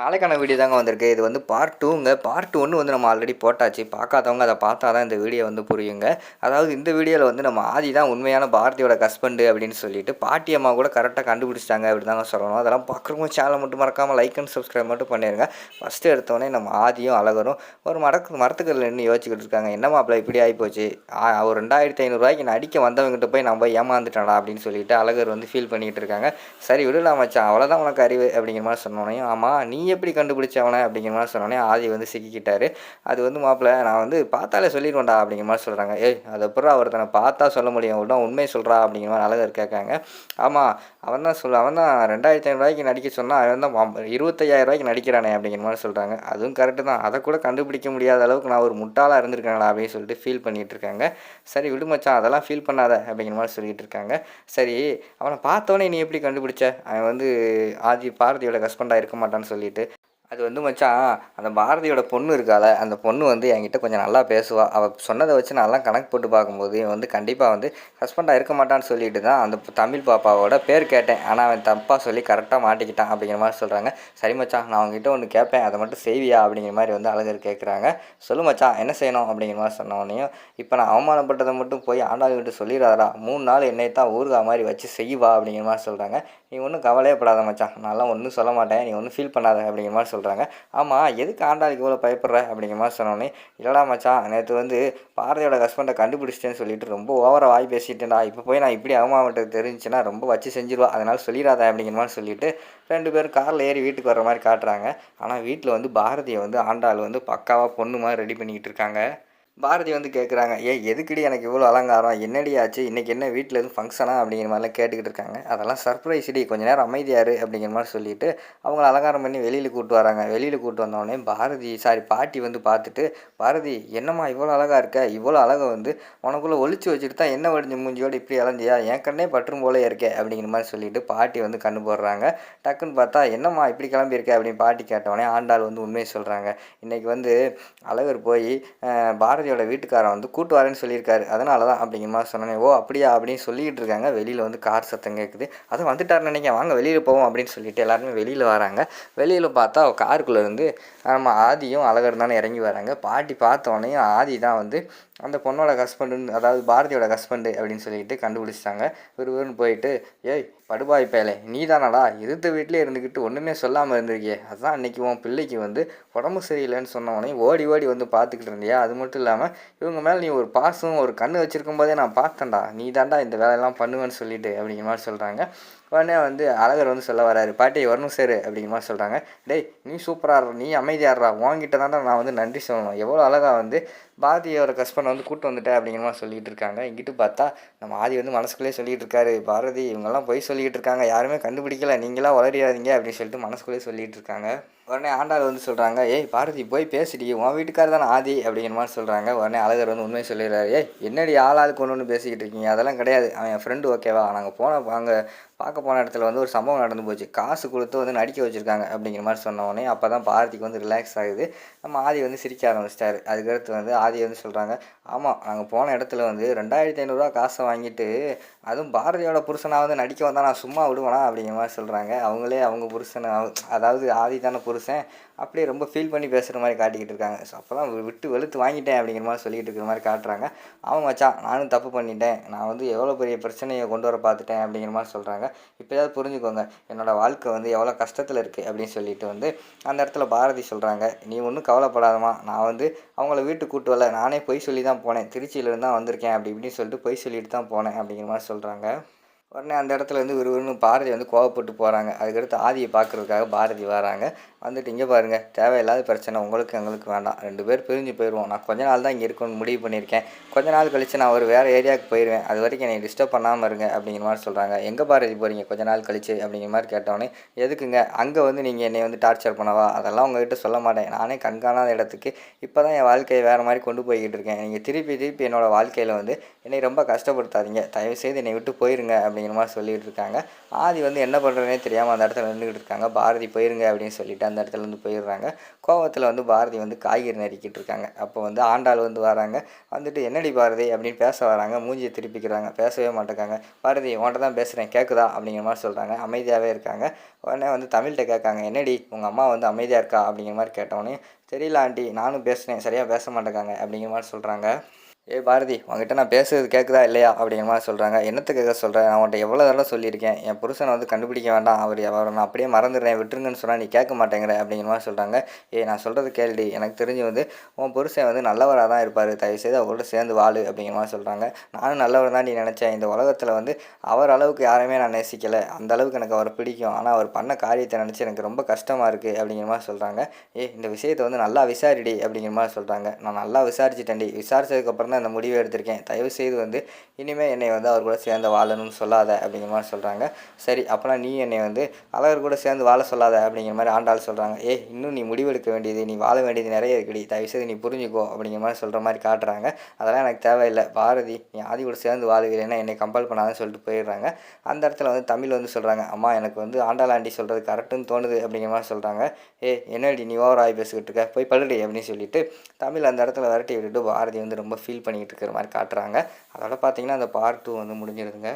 நாளைக்கான வீடியோ தாங்க வந்திருக்கு. இது வந்து பார்ட் டூங்க பார்ட் ஒன்று வந்து நம்ம ஆல்ரெடி போட்டாச்சு. பார்க்காதவங்க அதை பார்த்தா தான் இந்த வீடியோ வந்து புரியுங்க. அதாவது இந்த வீடியோவில் வந்து நம்ம ஆதி தான் உண்மையான பாரதியோட ஹஸ்பண்டு அப்படின்னு சொல்லிட்டு பாட்டி அம்மா கூட கரெக்டாக கண்டுபிடிச்சிட்டாங்க அப்படி தாங்க சொல்லணும். அதெல்லாம் பார்க்குறவங்க சேனல் மட்டும் மறக்காமல் லைக் அண்ட் சப்ஸ்கிரைப் மட்டும் பண்ணிடுங்க ஃபஸ்ட்டு எடுத்தோடனே நம்ம ஆதியும் அழகரும் ஒரு மரக்கு மரத்துக்கள் நின்று யோசிச்சுக்கிட்டு இருக்காங்க. என்னம்மா மாப்பிள்ள இப்படி ஆகிப்போச்சு ஒரு ரெண்டாயிரத்தி ஐநூறுரூவாய்க்கு நான் அடிக்க வந்தவங்ககிட்ட போய் நம்ம ஏமாந்துட்டாடா அப்படின்னு சொல்லிட்டு அழகர் வந்து ஃபீல் பண்ணிக்கிட்டு இருக்காங்க. சரி விடலாம் மச்சான் அவ்வளோதான் உனக்கு அறிவு அப்படிங்கிற மாதிரி சொன்னோன்னே ஆமாம் நீ எப்படி கண்டுபிடிச்ச அவனை அப்படிங்கிற மாதிரி சொன்னோடனே ஆதி வந்து சிக்கிக்கிட்டாரு. அது வந்து மாப்பிள்ள நான் வந்து பார்த்தாலே சொல்லிடுவேன்டா அப்படிங்கிற மாதிரி சொல்கிறாங்க ஏய் அது அப்புறம் ஒருத்தனை பார்த்தா சொல்ல முடியும்? உடனே உண்மை சொல்கிறா அப்படிங்கிற மாதிரி அழகர் கேட்காங்க. ஆமாம் அவன் தான் சொல்ல அவன் தான் ரெண்டாயிரத்தி ஐநூறுரூவாய்க்கு நடிக்க சொன்னால் அவன் தான் இருபத்தையாயிரம் ரூபாய்க்கு நடிக்கிறானே அப்படிங்கிற மாதிரி சொல்கிறாங்க அதுவும் கரெக்டு தான். அதை கூட கண்டுபிடிக்க முடியாத அளவுக்கு நான் ஒரு முட்டாளாக இருந்திருக்கேங்களா அப்படின்னு சொல்லிட்டு ஃபீல் பண்ணிகிட்டு இருக்காங்க. சரி விடுமச்சான் அதெல்லாம் ஃபீல் பண்ணாத அப்படிங்கிற மாதிரி சொல்லிட்டு இருக்காங்க. சரி அவனை பார்த்தோன்னே நீ எப்படி கண்டுபிடிச்ச? அவன் வந்து ஆதி பாரதியோட ஹஸ்பண்டாக இருக்க மாட்டான்னு சொல்லிட்டு அது வந்து மச்சான் அந்த பாரதியோட பொண்ணு இருக்கால அந்த பொண்ணு வந்து என்கிட்ட கொஞ்சம் நல்லா பேசுவாள் அவள் சொன்னதை வச்சு நான்லாம் கணக்கு போட்டு பார்க்கும்போது இவன் வந்து கண்டிப்பாக வந்து ஹஸ்பண்டாக இருக்க மாட்டான்னு சொல்லிட்டு தான் அந்த தமிழ் பாப்பாவோட பேர் கேட்டேன். ஆனால் அவன் தப்பாக சொல்லி கரெக்டாக மாட்டிக்கிட்டான் அப்படிங்கிற மாதிரி சொல்கிறாங்க சரி மச்சான் நான் அவங்ககிட்ட ஒன்று கேட்பேன் அதை மட்டும் செய்வியா அப்படிங்கிற மாதிரி வந்து அழகர் கேட்குறாங்க சொல்லு மச்சான் என்ன செய்யணும் அப்படிங்கிற மாதிரி சொன்னோடனையும் இப்போ நான் அவமானப்பட்டதை மட்டும் போய் ஆண்டாளுக்கிட்ட சொல்லிடாதடா மூணு நாள் என்னை தான் ஊறுகா மாதிரி வச்சு செய்வா அப்படிங்கிற மாதிரி சொல்கிறாங்க நீ ஒன்றும் கவலையே படாத மச்சான் நான்லாம் ஒன்றும் சொல்ல மாட்டேன் நீ ஒன்றும் ஃபீல் பண்ணாத அப்படிங்கிற மாதிரி சொல்கிறாங்க சொல்கிறாங்க ஆமாம் எதுக்கு ஆண்டாளுக்கு இவ்வளோ பயப்படுற? அப்படிங்கிற மாதிரி சொன்னோன்னே இல்லடா மச்சான் நேற்று வந்து பாரதியோட ஹஸ்பண்டை கண்டுபிடிச்சிட்டேன்னு சொல்லிட்டு ரொம்ப ஓவராக வாய் பேசிட்டேன்டா. இப்போ போய் நான் இப்படி அவமாவட்டத்துக்கு தெரிஞ்சுன்னா ரொம்ப வச்சு செஞ்சிருவா. அதனால் சொல்லிடாத அப்படிங்கிற மாதிரி சொல்லிட்டு ரெண்டு பேரும் காரில் ஏறி வீட்டுக்கு வர மாதிரி காட்டுறாங்க. ஆனால் வீட்டில் வந்து பாரதியை வந்து ஆண்டாள் வந்து பக்காவாக பொண்ணு மாதிரி ரெடி பண்ணிக்கிட்டு இருக்காங்க. பாரதி வந்து கேட்குறாங்க ஏ எதுக்குடி எனக்கு இவ்வளோ அலங்காரம்? என்னடி ஆச்சு? இன்றைக்கி என்ன வீட்டில் எதுவும் ஃபங்க்ஷனா அப்படிங்கிற மாதிரிலாம் கேட்டுக்கிட்டு இருக்காங்க. அதெல்லாம் சர்ப்ரைஸ் டி கொஞ்ச நேரம் அமைதியாரு அப்படிங்கிற மாதிரி சொல்லிட்டு அவங்கள அலங்காரம் பண்ணி வெளியில் கூப்பிட்டு வராங்க. வெளியில் கூப்பிட்டு வந்தோடனே பாரதி சாரி பாட்டி வந்து பார்த்துட்டு பாரதி என்னம்மா இவ்வளோ அழகாக இருக்க? இவ்வளோ அழகை வந்து உனக்குள்ளே ஒழிச்சு வச்சுட்டு தான் என்ன வடிஞ்ச மூஞ்சியோடு இப்படி அலைஞ்சியா? என் கண்ணே பற்றும் போல இருக்கே அப்படிங்கிற மாதிரி சொல்லிட்டு பாட்டி வந்து கண்ணு போடுறாங்க. டக்குன்னு பார்த்தா என்னம்மா இப்படி கிளம்பியிருக்க அப்படின்னு பாட்டி கேட்டவொடனே ஆண்டாள் வந்து உண்மையை சொல்கிறாங்க இன்றைக்கி வந்து அழகர் போய் பாரதி பாரதியோட வீட்டுக்காரன் வந்து கூட்டு வரேன்னு சொல்லியிருக்காரு. அதனால தான் அப்படிங்கிற மாதிரி சொன்னேன் ஓ அப்படியா? அப்படின்னு சொல்லிக்கிட்டு இருக்காங்க. வெளியில் வந்து கார் சத்தம் கேட்குது அதை வந்துட்டாருன்னு நினைக்க வாங்க வெளியில் போவோம் அப்படின்னு சொல்லிட்டு எல்லாருமே வெளியில் வராங்க. வெளியில் பார்த்தா காருக்குள்ளே இருந்து நம்ம ஆதியும் அழகர் தானே இறங்கி வராங்க. பாட்டி பார்த்தோன்னே ஆதி தான் வந்து அந்த பொண்ணோட ஹஸ்பண்டுன்னு அதாவது பாரதியோட ஹஸ்பண்டு அப்படின்னு சொல்லிட்டு கண்டுபிடிச்சிட்டாங்க. விறுவிறுன்னு போயிட்டு ஏய் படுபாய் பேலே நீ தானடா எதிர்த்த வீட்டிலே இருந்துக்கிட்டு ஒன்றுமே சொல்லாமல் இருந்திருக்கியே. அதுதான் அன்றைக்கி உன் பிள்ளைக்கு வந்து உடம்பு சரியில்லைன்னு சொன்ன ஓடி ஓடி வந்து பார்த்துக்கிட்டு இருந்தியா? அது மட்டும் இல்லாமல் இவங்க மேலே நீ ஒரு பாசம் ஒரு கண்ணு வச்சிருக்கும் போதே நான் பார்த்தேன்டா. நீ தாண்டா இந்த வேலையெல்லாம் பண்ணுவேன்னு சொல்லிட்டு அப்படிங்கிற மாதிரி சொல்கிறாங்க உடனே வந்து அழகர் வந்து சொல்ல வராரு பாட்டி வரணும் சார் அப்படிங்கிற மாதிரி சொல்கிறாங்க டேய் நீ சூப்பராக நீ அமைதியாடுறா உங்ககிட்ட தான்டா நான் வந்து நன்றி சொல்லணும். எவ்வளோ அழகாக வந்து பாரதியோட கஸ்பண்டை வந்து கூட்டு வந்துட்டேன் அப்படிங்கிற மாதிரி சொல்லிட்டு இருக்காங்க. இங்கிட்டு பார்த்தா நம்ம ஆதி வந்து மனசுக்குள்ளே சொல்லிட்டு இருக்காரு. பாரதி இவங்கெல்லாம் போய் சொல்லிட்டு இருக்காங்க. யாருமே கண்டுபிடிக்கல. நீங்களாம் வளரியாதீங்க அப்படின்னு சொல்லிட்டு மனசுக்குள்ளே சொல்லிட்டு இருக்காங்க. உடனே ஆண்டாள் வந்து சொல்கிறாங்க ஏய் பாரதி போய் பேசிடி உன் வீட்டுக்காரர் தானே ஆதி அப்படிங்கிற மாதிரி சொல்கிறாங்க உடனே அழகர் வந்து உண்மையை சொல்லிடுறாரு ஏய் என்னடி ஆளாளுக்கு ஒன்று ஒன்று பேசிக்கிட்டு இருக்கீங்க? அதெல்லாம் கிடையாது. அவன் என் ஃப்ரெண்டு ஓகேவா நாங்கள் போன அங்கே பார்க்க போன இடத்துல வந்து ஒரு சம்பவம் நடந்து போச்சு. காசு கொடுத்து வந்து நடிக்க வச்சுருக்காங்க அப்படிங்கிற மாதிரி சொன்ன உடனே அப்போ தான் பாரதிக்கு வந்து ரிலாக்ஸ் ஆகுது. நம்ம ஆதி வந்து சிரிக்க ஆரம்பிச்சிட்டாரு. அதுக்கடுத்து வந்து ஆதி வந்து சொல்கிறாங்க ஆமாம் நாங்கள் போன இடத்துல வந்து ரெண்டாயிரத்தி ஐநூறுரூவா காசை வாங்கிட்டு அதுவும் பாரதியோட புருஷனாக வந்து நடிக்க வந்தால் நான் சும்மா விடுவேனா அப்படிங்கிற மாதிரி சொல்கிறாங்க அவங்களே அவங்க புருஷன் அதாவது ஆதி தானே புருஷன் அப்படியே ரொம்ப ஃபீல் பண்ணி பேசுகிற மாதிரி காட்டிக்கிட்டு இருக்காங்க. ஸோ அப்போ தான் விட்டு வெளுத்து வாங்கிட்டேன் அப்படிங்கிற மாதிரி சொல்லிட்டு இருக்கிற மாதிரி காட்டுறாங்க. அவன் மச்சான் நானும் தப்பு பண்ணிட்டேன். நான் வந்து எவ்வளோ பெரிய பிரச்சனையை கொண்டு வர பார்த்துட்டேன் அப்படிங்கிற மாதிரி சொல்கிறாங்க இப்போ ஏதாவது புரிஞ்சுக்கோங்க. என்னோடய வாழ்க்கை வந்து எவ்வளோ கஷ்டத்தில் இருக்குது அப்படின்னு சொல்லிட்டு வந்து அந்த இடத்துல பாரதி சொல்கிறாங்க நீ ஒன்றும் கவலைப்படாதமா நான் வந்து அவங்கள வீட்டுக்கு கூட்டு வரல. நானே பொய் சொல்லி தான் போனேன். திருச்சியிலேருந்து தான் வந்திருக்கேன் அப்படி இப்படின்னு சொல்லிட்டு பொய் சொல்லிட்டு தான் போனேன் அப்படிங்கிற மாதிரி சொல்கிறாங்க உடனே அந்த இடத்துல வந்து விறுவிறுன்னு பாரதி வந்து கோவப்பட்டு போகிறாங்க அதுக்கடுத்து ஆதியை பார்க்குறதுக்காக பாரதி வராங்க. வந்துட்டு இங்கே பாருங்கள் தேவையில்லாத பிரச்சனை உங்களுக்கு எங்களுக்கு வேண்டாம். ரெண்டு பேர் பிரிஞ்சு போயிடுவோம் நான் கொஞ்ச நாள் தான் இங்கே இருக்கணும்னு முடிவு பண்ணியிருக்கேன். கொஞ்ச நாள் கழித்து நான் ஒரு வேறு ஏரியாவுக்கு போயிடுவேன் அது வரைக்கும் என்னை டிஸ்டர்ப் பண்ணாமல் இருங்க அப்படிங்கிற மாதிரி சொல்கிறாங்க எங்கே பாரதி போகிறீங்க கொஞ்ச நாள் கழிச்சு அப்படிங்கிற மாதிரி கேட்டோன்னே எதுக்குங்க? அங்கே வந்து நீங்கள் என்னை வந்து டார்ச்சர் பண்ணவா? அதெல்லாம் உங்ககிட்ட சொல்ல மாட்டேன். நானே கண்காணாத இடத்துக்கு இப்போ தான் என் வாழ்க்கையை வேறு மாதிரி கொண்டு போய்கிட்டு இருக்கேன். நீங்கள் திருப்பி திருப்பி என்னோடய வாழ்க்கையில் வந்து என்னை ரொம்ப கஷ்டப்படுத்தாதீங்க. தயவுசெய்து என்னை விட்டு போயிருங்க அப்படின்னு அப்படிங்கிற மாதிரி சொல்லிகிட்டு இருக்காங்க ஆதி வந்து என்ன பண்ணுறதுனே தெரியாமல் அந்த இடத்துல நின்றுக்கிட்டு இருக்காங்க. பாரதி போயிருங்க அப்படின்னு சொல்லிட்டு அந்த இடத்துல இருந்து போயிடுறாங்க. கோவத்தில் வந்து பாரதி வந்து காய்கறி நறுக்கிட்டு இருக்காங்க அப்போ வந்து ஆண்டாள் வந்து வராங்க. வந்துட்டு என்னடி பாரதி? அப்படின்னு பேச வராங்க. மூஞ்சியை திருப்பிக்கிறாங்க. பேசவே மாட்டேங்காங்க. பாரதி உன்கிட்ட தான் பேசுகிறேன் கேட்குதா அப்படிங்கிற மாதிரி சொல்கிறாங்க அமைதியாகவே இருக்காங்க. உடனே வந்து தமிழ்கிட்ட கேட்காங்க. என்னடி உங்கள் அம்மா வந்து அமைதியாக இருக்கா? அப்படிங்கிற மாதிரி கேட்டோன்னே தெரியல ஆண்டி. நானும் பேசுனேன் சரியாக பேச மாட்டேங்காங்க. அப்படிங்கிற மாதிரி சொல்கிறாங்க ஏ பாரதி உங்ககிட்ட நான் பேசுறது கேட்குதா இல்லையா? அப்படிங்கிற மாதிரி சொல்கிறாங்க என்னத்தை கேட்க சொல்கிறேன் நான் உன்ட்ட எவ்வளோ தடவை சொல்லியிருக்கேன். என் புருஷனை வந்து கண்டுபிடிக்க வேண்டாம். அவர் அவரை நான் அப்படியே மறந்துடுறேன். விட்டுருங்கன்னு சொன்னால் நீ கேட்க மாட்டேங்கிற அப்படிங்கிற மாதிரி சொல்கிறாங்க ஏ நான் சொல்கிறது கேள்வி எனக்கு தெரிஞ்சு வந்து உன் புருஷன் வந்து நல்லவராக தான் இருப்பார். தயவுசெய்து அவங்கள்ட்ட சேர்ந்து வாழு அப்படிங்கிற மாதிரி சொல்கிறாங்க நானும் நல்லவர் தான் நீ நினச்சேன். இந்த உலகத்தில் வந்து அவர் அளவுக்கு யாரையுமே நான் நேசிக்கலை. அந்த அளவுக்கு எனக்கு அவரை பிடிக்கும். ஆனால் அவர் பண்ண காரியத்தை நினச்சி எனக்கு ரொம்ப கஷ்டமாக இருக்குது அப்படிங்கிற மாதிரி சொல்கிறாங்க ஏ இந்த விஷயத்தை வந்து நல்லா விசாரிடி அப்படிங்கிற மாதிரி சொல்கிறாங்க நான் நல்லா விசாரிச்சிட்டேன்டி. விசாரிச்சதுக்கப்புறம் தான் அந்த முடிவை எடுத்திருக்கேன். தயவு செய்து வந்து இனிமேல் என்னை வந்து அவர் கூட சேர்ந்து வாழணும்னு சொல்லாத அப்படிங்கிற மாதிரி சொல்கிறாங்க சரி அப்போனா நீ என்னை வந்து அழகர் கூட சேர்ந்து வாழ சொல்லாத அப்படிங்கிற மாதிரி ஆண்டாள் சொல்கிறாங்க ஏ இன்னும் நீ முடிவெடுக்க வேண்டியது நீ வாழ வேண்டியது நிறைய இருக்குடி. தயவு செய்து நீ புரிஞ்சுக்கோ அப்படிங்கிற மாதிரி சொல்கிற மாதிரி காட்டுறாங்க. அதெல்லாம் எனக்கு தேவையில்லை. பாரதி நீ ஆதி கூட சேர்ந்து வாழுகிறேன்னா என்னை கம்பல் பண்ணாதுன்னு சொல்லிட்டு போயிடுறாங்க. அந்த இடத்துல வந்து தமிழ் வந்து சொல்கிறாங்க அம்மா எனக்கு வந்து ஆண்டாள் ஆண்டி சொல்கிறது கரெக்டுன்னு தோணுது அப்படிங்கிற மாதிரி சொல்கிறாங்க ஏ என்னடி நீ ஓவர் பேசிக்கிட்டு இருக்க? போய் படுடி அப்படின்னு சொல்லிட்டு தமிழ் அந்த இடத்துல விரட்டி விட்டுட்டு பாரதி வந்து ரொம்ப ஃபீல் பண்ணி பண்ணிக்கிட்டு இருக்கிற மாதிரி காட்டுறாங்க. அதோட பார்த்தீங்கன்னா அந்த பார்ட் டூ வந்து முடிஞ்சிருதுங்க.